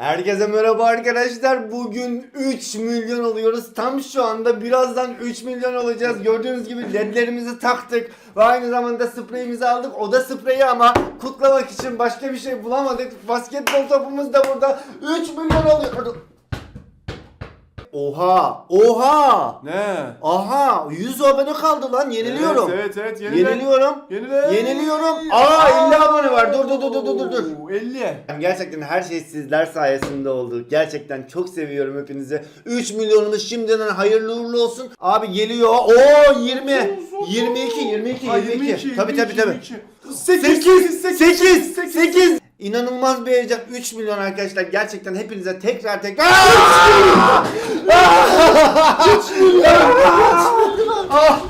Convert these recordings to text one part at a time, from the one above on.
Herkese merhaba arkadaşlar. Bugün 3 milyon oluyoruz. Tam şu anda birazdan 3 milyon olacağız. Gördüğünüz gibi ledlerimizi taktık. Ve aynı zamanda spreyimizi aldık. O da spreyi ama kutlamak için başka bir şey bulamadık. Basketbol topumuz da burada. 3 milyon oluyor. Oha! Oha! Ne? Aha! 100 abone kaldı lan. Yeniliyorum. Evet evet, evet yenile. Yeniliyorum. Yenile. Yeniliyorum. Aa 50 abone var. Dur dur dur dur dur dur. Oo, 50. Gerçekten her şey sizler sayesinde oldu. Gerçekten çok seviyorum hepinizi. 3 milyonumuz şimdiden hayırlı uğurlu olsun. Abi geliyor. Oo 20. 22 22 Ha, 22. Tabii tabii tabii. 8 8 8 8 İnanılmaz bir heyecan. 3 milyon arkadaşlar. Gerçekten hepinize tekrar tekrar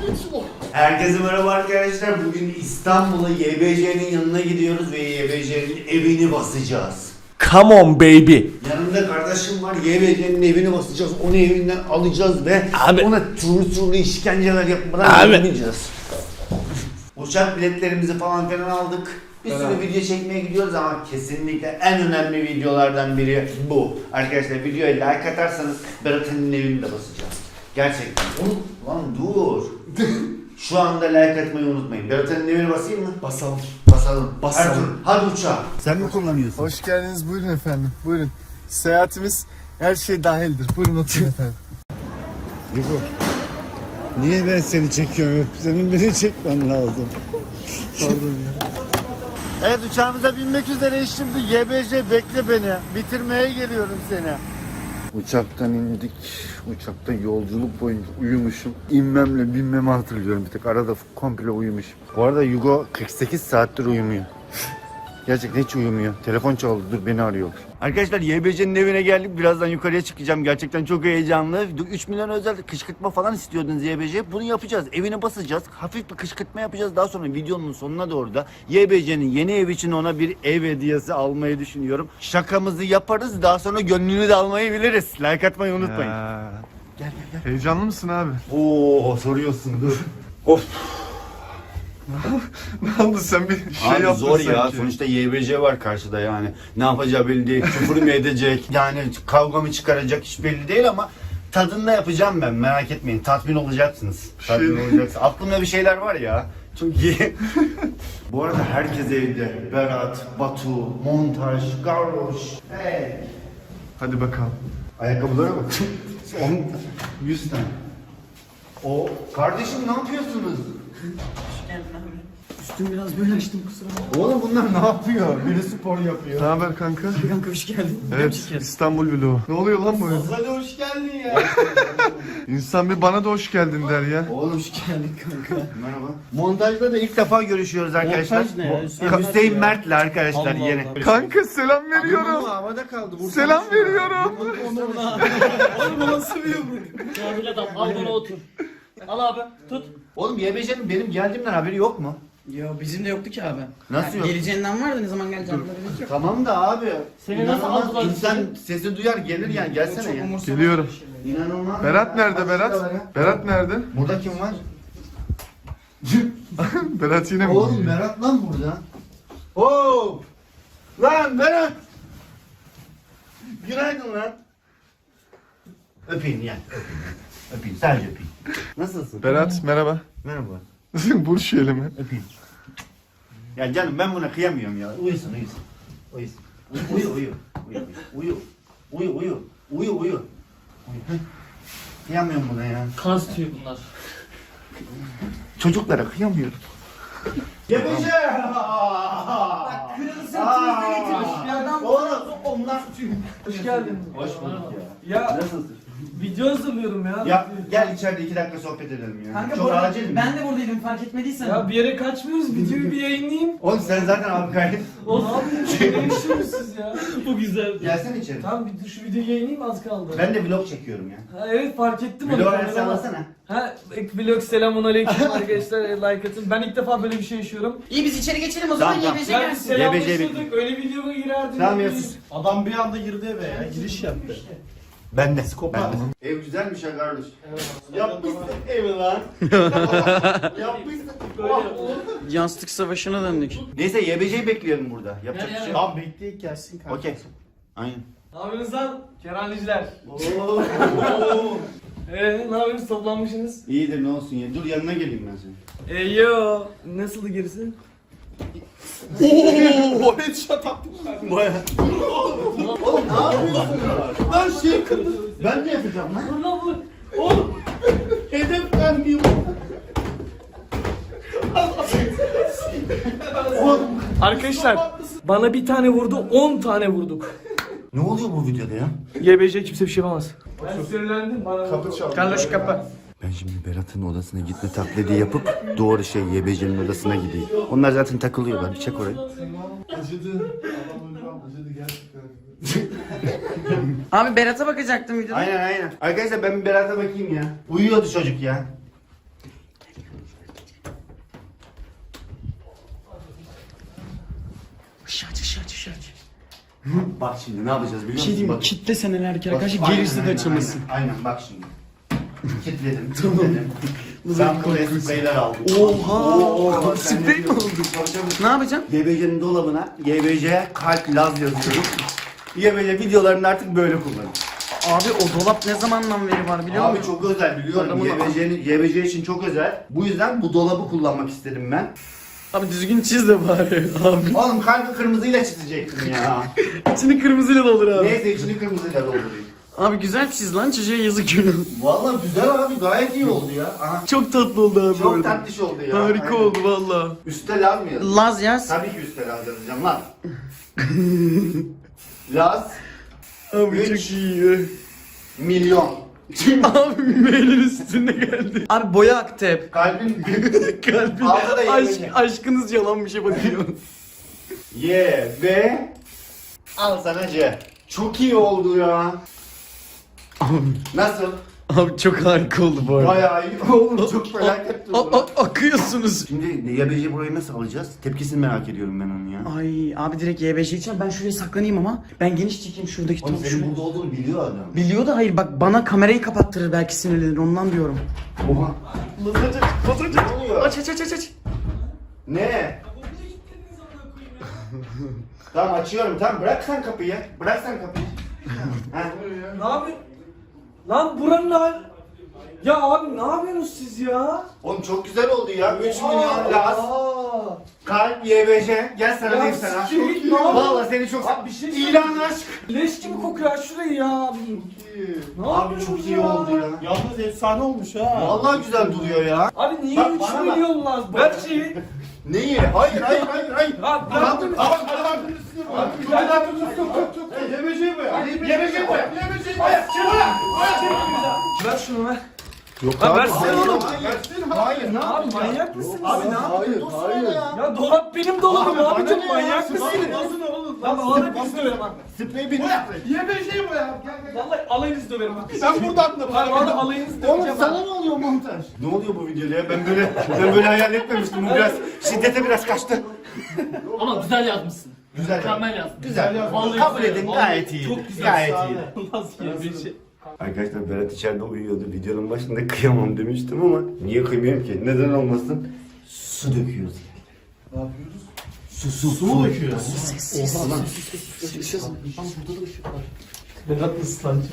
Herkese merhaba arkadaşlar. Bugün İstanbul'a YBC'nin yanına gidiyoruz ve YBC'nin evini basacağız. Come on baby. Yanımda kardeşim var. YBC'nin evini basacağız. Onu evinden alacağız ve Abi. ona türlü türlü işkenceler yapmadan Abi. Uçak biletlerimizi falan filan aldık. Bir sürü video çekmeye gidiyoruz ama kesinlikle en önemli videolardan biri bu. Arkadaşlar videoya like atarsanız Berat'ın evini de basacağız. Gerçekten. Oğlum lan dur. Şu anda like atmayı unutmayın. Berat'ın evini basayım mı? Basalım. Basalım. Basalım. Ertuğrul, hadi uçağa. Sen mi kullanıyorsun? Hoş geldiniz. Buyurun efendim. Buyurun. Seyahatimiz her şey dahildir. Buyurun oturun efendim. Yugo. Niye ben seni çekiyorum? Senin beni çekmen lazım. Pardon ya. Evet uçağımıza binmek üzereyiz şimdi. YBC bekle beni. Bitirmeye geliyorum seni. Uçaktan indik. Uçakta yolculuk boyunca uyumuşum. İnmemle binmemi hatırlıyorum bir tek. Arada komple uyumuşum. Bu arada Yugo 48 saattir uyumuyor. Gerçekten hiç uyumuyor. Telefon çaldı. Dur beni arıyor. Arkadaşlar YBC'nin evine geldik. Birazdan yukarıya çıkacağım. Gerçekten çok heyecanlı. 3 milyon özel kışkırtma falan istiyordunuz YBC. Bunu yapacağız. Evine basacağız. Hafif bir kışkırtma yapacağız. Daha sonra videonun sonuna doğru da YBC'nin yeni ev için ona bir ev hediyesi almayı düşünüyorum. Şakamızı yaparız. Daha sonra gönlünü de almayı biliriz. Like atmayı unutmayın. Ha. Gel gel gel. Heyecanlı mısın abi? Oo soruyorsun dur. Ne oldu sen bir şey Abi yaptın zor ya. sanki. Sonuçta YBC var karşıda yani. Ne yapacağı belli değil. Küfür mü edecek? Yani kavga mı çıkaracak hiç belli değil ama tadında yapacağım ben. Merak etmeyin. Tatmin olacaksınız. Tatmin Şey- olacaksınız. Aklımda bir şeyler var ya. Çok iyi. Bu arada herkes evde. Berat, Batu, Montaj, Garloş. Hey. Hadi bakalım. Ayakkabılara bak. 10, 100 tane. O kardeşim ne yapıyorsunuz? Üstüm biraz böyle açtım kusura bakma. Oğlum bunlar ne yapıyor? Biri spor yapıyor. Ne haber kanka? Kanka hoş geldin. Evet İstanbul vlogu. Ne oluyor lan bu? Hadi hoş geldin ya. İnsan bir bana da hoş geldin der ya. Oğlum Hoş geldin kanka. merhaba. Montajda da ilk defa görüşüyoruz arkadaşlar. Montaj ne ya? Hüseyin Ka- Mert Hüseyin ya. Mert'le arkadaşlar Allah yeni. Allah. Kanka selam veriyorum. havada kaldı. Selam veriyorum. Oğlum nasıl bir yumruk? Kamil adam al bunu otur. Al abi tut. Oğlum YBC'nin benim geldiğimden haberi yok mu? Yo bizim de yoktu ki abi. Nasıl yok? Geleceğinden vardı ne zaman geleceğini haberimiz yok. Tamam da abi. Seni nasıl inanılmaz aldılar İnsan sesi duyar gelir yani gelsene Çok ya. umursamaz Geliyorum. bir şey. İnanılmaz. Berat nerede Kaç Berat? kişi var ya? Berat nerede? Burada kim var? Berat yine mi? Oğlum Berat lan burada. Hop! Lan Berat! Günaydın lan. Öpeyim yani. Öpeyim. Öpeyim. Sadece öpeyim. Nasılsın? Berat merhaba. Merhaba. Burç şu elimi. Öpeyim. Ya canım ben buna kıyamıyorum ya. Uyusun uyusun. Uyusun. Uyu uyu. Uyu uyu. Uyu uyu. Uyu uyu. Kıyamıyorum buna ya. Kan tutuyor bunlar. Çocuklara kıyamıyorum. Yapıcı! Bak kırılı sırtınızda getirmiş bir adam. Oğlum onlar Hoş geldin. Hoş bulduk ya. Ya Nasılsın? Video hazırlıyorum ya. Ya gel içeride iki dakika sohbet edelim ya. Kanka Çok bu arada acil mi? ben de buradaydım fark etmediysen. Ya bir yere kaçmıyoruz. Videoyu bir yayınlayayım. Oğlum sen zaten abi kayıt. Ne yapıyorsunuz? Ne yaşıyorsunuz siz ya? Bu güzel. Gelsene içeri. Tamam bir şu videoyu yayınlayayım az kaldı. Ben de vlog çekiyorum ya. Ha, evet fark ettim Vlog onu. arası Kameraman- alsana. Ha vlog selamun aleyküm arkadaşlar e, like atın. Ben ilk defa böyle bir şey yaşıyorum. İyi biz içeri geçelim o zaman Tamam, tamam. YBC Yani gelsin. selamlaşırdık öyle videoya girerdim. Tamam ya sus. Adam bir anda girdi eve ya. Giriş yaptı. Ben de. Psikopat. Ben de. Ev güzelmiş ha kardeş. Yapmışsın evi lan. Yapmışsın. Yastık savaşına döndük. Neyse YBC'yi bekleyelim burada. Yapacak bir şey yok. Tamam bekleyip gelsin kanka. Okey. Aynen. Ne yapıyorsunuz lan? Kerhaneciler. Eee ne yapıyorsunuz toplanmışsınız? İyidir ne olsun ya. Dur yanına geleyim ben senin. Eee yo. Nasıldı gerisi? O headshot attım ben. Oğlum ne yapıyorsun? Lan şey kırdı. Ben ne yapacağım lan? Dur lan bu. Oğlum. Hedef vermiyor. Arkadaşlar bana bir tane vurdu 10 tane vurduk. Ne oluyor bu videoda ya? YBC kimse bir şey yapamaz. Ben sinirlendim bana. Kapı çaldı. Carlos kapı. Ben şimdi Berat'ın odasına gitme taklidi yapıp doğru şey YBC'nin odasına gideyim. Onlar zaten takılıyorlar. Bir çek orayı. Acıdı. Acıdı gerçekten. Abi Berat'a bakacaktım videoda. Aynen aynen. Arkadaşlar ben bir Berat'a bakayım ya. Uyuyordu çocuk ya. Işığı aç ışığı aç ışığı aç. Bak şimdi ne yapacağız biliyor Bir musun? şey diyeyim mi? Bak. Kitle seneler erkek arkadaşlar Bak, gerisi de aynen, açılmasın. Aynen, aynen bak şimdi. Kilitledim. Kilitledim. ben buraya spreyler aldım. Oha! Oo, Sprey mi oldu? Ne yapacağım? YBC'nin dolabına YBC kalp laz yazıyorum. YBC videolarını artık böyle kullanın. Abi o dolap ne zamandan beri var biliyor Abi musun? çok özel biliyorum. Adamın- YBC'nin YBC için çok özel. Bu yüzden bu dolabı kullanmak istedim ben. Abi düzgün çiz de bari abi. Oğlum kalbi kırmızıyla çizecektim ya. İçini kırmızıyla doldur abi. Neyse içini kırmızıyla doldurayım. Abi güzel çiz lan çocuğa yazık günü. Vallahi güzel abi gayet iyi oldu ya. Aha. Çok tatlı oldu abi bu Çok arada. tatlış oldu ya. Harika Aynen. oldu valla. Üste laz mı yazıyor? Laz yaz. Tabii ki üste laz yazacağım lan. laz Abi Üç. çok iyi. milyon. Abi mailin üstüne geldi. Abi boya aktı hep. Kalbin Kalbin Aldı da aşk, yemeğini. aşkınız yalan bir şey bakıyor. Y ve al sana C. Çok iyi oldu ya. Nasıl? Abi çok harika oldu bu arada. Bayağı iyi oldu. Çok felaket durdu. akıyorsunuz. Şimdi YBC burayı nasıl alacağız? Tepkisini merak ediyorum ben onun ya. Ay abi direkt YBC için ben şuraya saklanayım ama ben geniş çekeyim şuradaki Oğlum senin burada olduğunu biliyor adam. Biliyor da hayır bak bana kamerayı kapattırır belki sinirlenir ondan diyorum. Oha. Ne oluyor? Aç aç aç aç aç. Ne? tamam açıyorum tamam bırak sen kapıyı. Bırak sen kapıyı. ha. Ne yapıyorsun? Lan buranın hal? Ya abi ne yapıyorsunuz siz ya? Oğlum çok güzel oldu ya. 3 milyon laz. Aa. Kalp YBC. Gel sana Ya diyeyim sana. siktir git, ne yapıyorsun? Valla seni çok... Abi bir şey İlan aşk. Leş gibi kokuyor şurayı ya. Ne Abi yapıyorsunuz çok iyi oldu ya. Yalnız efsane olmuş ha. Vallahi güzel duruyor ya. Abi niye Bak, 3 bana bak. milyon lazım? Ver şeyi. Neyi? Hayır hayır hayır hayır. Tamam, bırak. tamam, tamam. Yemece bu ya. Yemece bu. Yemece bu ya. Ver şunu ver. Yok Lan versene oğlum. Hayır ne Abi manyak mısın? Abi ne Hayır, hayır. Ya dolap benim dolabım Abi, abicim bana ne manyak ya? mısın? Basın oğlum. Lan alana biz döverim bak. Sprey bin. Yemece bu ya. Gel gel. Vallahi alayınızı döverim bak. Sen buradan da Hayır valla alayınızı Oğlum döveceğim. sana ne oluyor montaj? Ne oluyor bu videoda ya? Ben böyle ben böyle hayal etmemiştim. Bu biraz şiddete biraz kaçtı. Ama güzel yazmışsın. Güzel. Mükemmel yazdın. Güzel. Vallahi Kabul güzel, edin vallahi gayet iyi. Çok güzel. Gayet iyi. Nasıl ya bir şey? Arkadaşlar Berat içeride uyuyordu. Videonun başında kıyamam demiştim ama niye kıymayayım ki? Neden olmasın? Su döküyoruz. Ne yapıyoruz? Su su. Su mu döküyor? Oha lan. Berat ıslancı.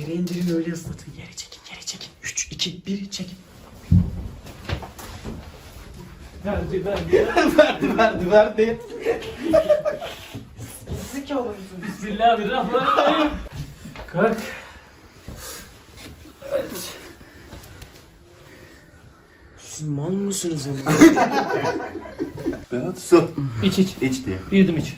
Yere indirin öyle ıslatın. Yere çekin yere çekin. 3, 2, 1 çekin. Verdi verdi. Verdi verdi verdi. Bismillahirrahmanirrahim. Kalk. Siz mal mısınız ama? Berat su. İç iç. İç diye. Bir yudum iç.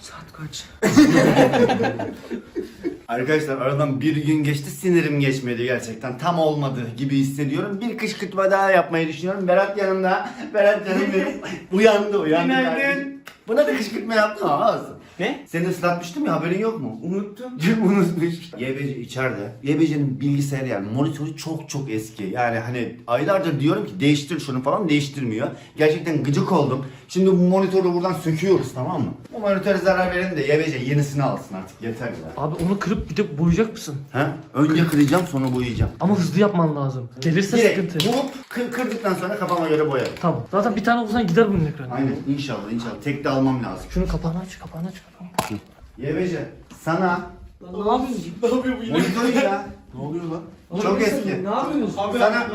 Saat kaç? Arkadaşlar aradan bir gün geçti sinirim geçmedi gerçekten tam olmadı gibi hissediyorum. Bir kışkırtma daha yapmayı düşünüyorum. Berat yanımda. Berat benim. uyandı uyandı. Günaydın. Buna bir kışkırtma yaptım ama olsun. Ne? Seni ıslatmıştım ya haberin yok mu? Unuttum. Unutmuş. YBC içeride. YBC'nin bilgisayarı yani monitörü çok çok eski. Yani hani aylardır diyorum ki değiştir şunu falan değiştirmiyor. Gerçekten gıcık oldum. Şimdi bu monitörü buradan söküyoruz tamam mı? Bu monitöre zarar verelim de YBC yenisini alsın artık yeter ya. Abi onu kırıp bir de boyayacak mısın? Ha? Önce kıracağım sonra boyayacağım. Ama hızlı yapman lazım. Gelirse Direkt sıkıntı. bulup kır- kırdıktan sonra kafama göre boyarım. Tamam. Zaten bir tane olsan gider bunun ekranı. Aynen inşallah inşallah. Tek de almam lazım. Şunu kapağını aç, kapağını aç, kapağını. YBC sana ne yapıyorsun? Ne yapıyor bu yine? monitör ya. Ne oluyor lan? Çok eski. Ne yapıyorsunuz? Abi Sana-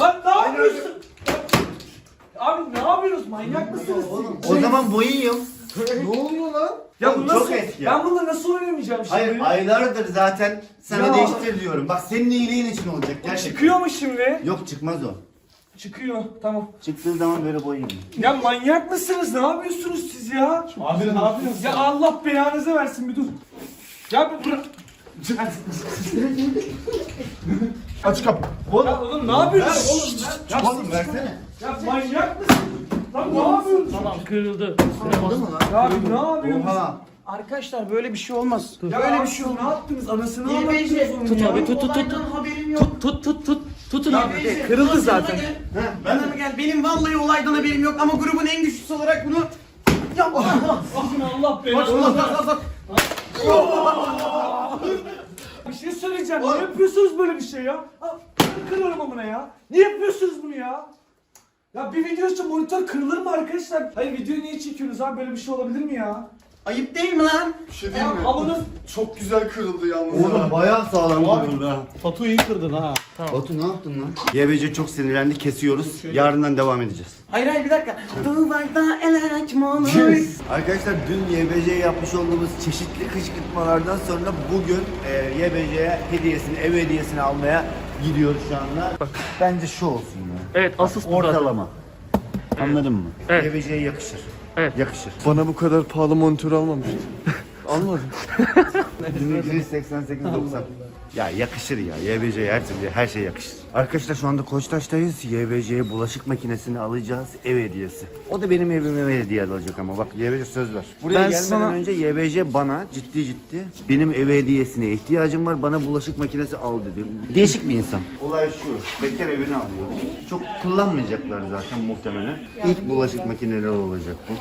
Lan ne yapıyorsun? Abi ne yapıyorsunuz? Manyak mısınız siz? O zaman boyayayım. Ne oluyor lan? Ya Oğlum bu nasıl? çok eski ya. Ben bununla nasıl oynamayacağım şimdi? Hayır aylardır zaten sana Ya. değiştir diyorum. Bak senin iyiliğin için olacak gerçekten. Çıkıyor mu şimdi? Yok çıkmaz o. Çıkıyor. Tamam. Çıktığı zaman böyle boyayayım. Ya manyak mısınız? Ne yapıyorsunuz siz ya? Abi ne yapıyorsun? Ya Allah belanızı versin bir dur. Ya bir bırak. Aç kapı. Ya oğlum ne yapıyorsun? Oğlum oğlum versene. Ya manyak mısın? Lan ne yapıyorsun? Tamam kırıldı. Ya abi ne yapıyorsun? Oha. Arkadaşlar böyle bir şey olmaz. Ya böyle bir şey yok. Ne yaptınız? Anasını onun Tut ya. abi tut tut tut. Haberim yok. Tut tut tut. Tutun abi. YBC, kırıldı zaten. Gel. Yanıma gel. Benim vallahi olaydan haberim yok ama grubun en güçlüsü olarak bunu yapma. Allah belanı. Bir şey söyleyeceğim. Niye yapıyorsunuz böyle bir şey ya? Kırarım amına ya. Niye yapıyorsunuz bunu ya? Ya bir video için monitör kırılır mı arkadaşlar? Hayır videoyu niye çekiyorsunuz abi? Böyle bir şey olabilir mi ya? Ayıp değil mi lan? Bir şey değil mi? Amına Çok güzel kırıldı yalnız. Oğlum bayağı sağlam kırıldı ha. Fatu iyi kırdın ha. Batu ne yaptın lan? YBC çok sinirlendi kesiyoruz. Yarından devam edeceğiz. Hayır hayır bir dakika. Duvakta el açmalı. Arkadaşlar dün YBC'ye yapmış olduğumuz çeşitli kışkırtmalardan sonra bugün e, YBC'ye hediyesini, ev hediyesini almaya gidiyoruz şu anda. Bak bence şu olsun ya. Evet asıl. Ortalama. Anladın mı? Evet. YBC'ye yakışır. Evet. Yakışır. Bana bu kadar pahalı monitör almamıştı. Almadım. 1288.90. Ya yakışır ya. YBC'ye her türlü her şey yakışır. Arkadaşlar şu anda Koçtaş'tayız. YBC'ye bulaşık makinesini alacağız. Ev hediyesi. O da benim evime hediye alacak ama bak YBC söz ver. Buraya Ben gelmeden sana- önce YBC bana ciddi ciddi benim ev hediyesine ihtiyacım var. Bana bulaşık makinesi al dedi. Değişik bir insan. Olay şu. Bekar evini alıyor. Çok kullanmayacaklar zaten muhtemelen. İlk bulaşık makineleri olacak bu.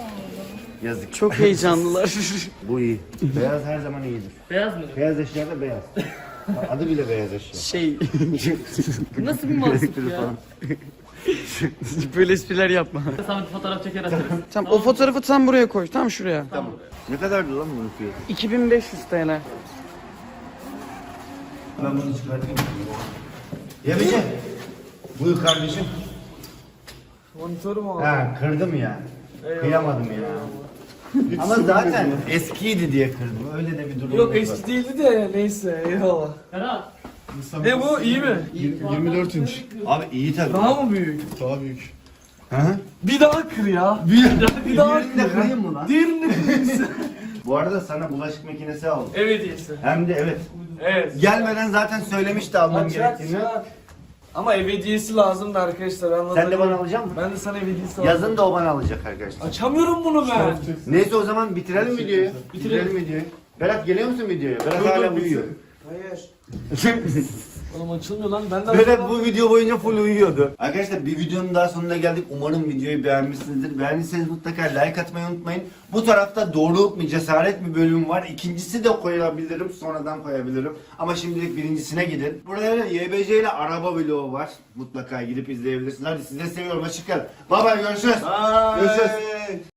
Yazık. Çok heyecanlılar. Bu iyi. Beyaz her zaman iyidir. Beyaz mı? Beyaz eşya da beyaz. Adı bile beyaz eşya. şey nasıl bir mantık ya? böyle espriler yapma. Bir fotoğraf çeker atarız. Tamam o fotoğrafı tam buraya koy. Tam şuraya. Ne kadardı lan bunun fiyatı? 2500 TL. Ben bunu çıkartayım. Yemeyeceğim. Buyur kardeşim. Monitörüm abi. Ha kırdım ya. Kıyamadım ya. Ama zaten eskiydi diye kırdım. Öyle de bir durum Yok var. eski değildi de neyse eyvallah. Ferhat. Ne bu iyi mi? 24 inç. Abi iyi tabii. Daha mı büyük? Daha büyük. Bir daha kır ya. Bir, Bir daha Diğerini de kır. kırayım mı lan? Diğerini. Bu arada sana bulaşık makinesi aldım. Ev hediyesi. Hem de evet. Evet. Gelmeden zaten söylemişti almam Aç, aç, gerektiğini. aç. Ama ev hediyesi lazımdı arkadaşlar anladın Sen de bana alacak mısın? Ben de sana ev hediyesi aldım. Yazın da o bana alacak arkadaşlar. Açamıyorum bunu ben. Neyse o zaman bitirelim videoyu. Bitirelim videoyu. Berat geliyor musun videoya? Berat hala uyuyor. Hayır. Oğlum açılmıyor lan. Ben de Berat bu video boyunca full uyuyordu. Arkadaşlar bir videonun daha sonuna geldik. Umarım videoyu beğenmişsinizdir. Beğendiyseniz mutlaka like atmayı unutmayın. Bu tarafta doğruluk mu cesaret mi bölüm var. İkincisi de koyabilirim. Sonradan koyabilirim. Ama şimdilik birincisine gidin. Burada YBC ile araba vlogu var. Mutlaka gidip izleyebilirsiniz. Hadi size seviyorum. Hoşçakalın. Bye bye görüşürüz. Görüşürüz.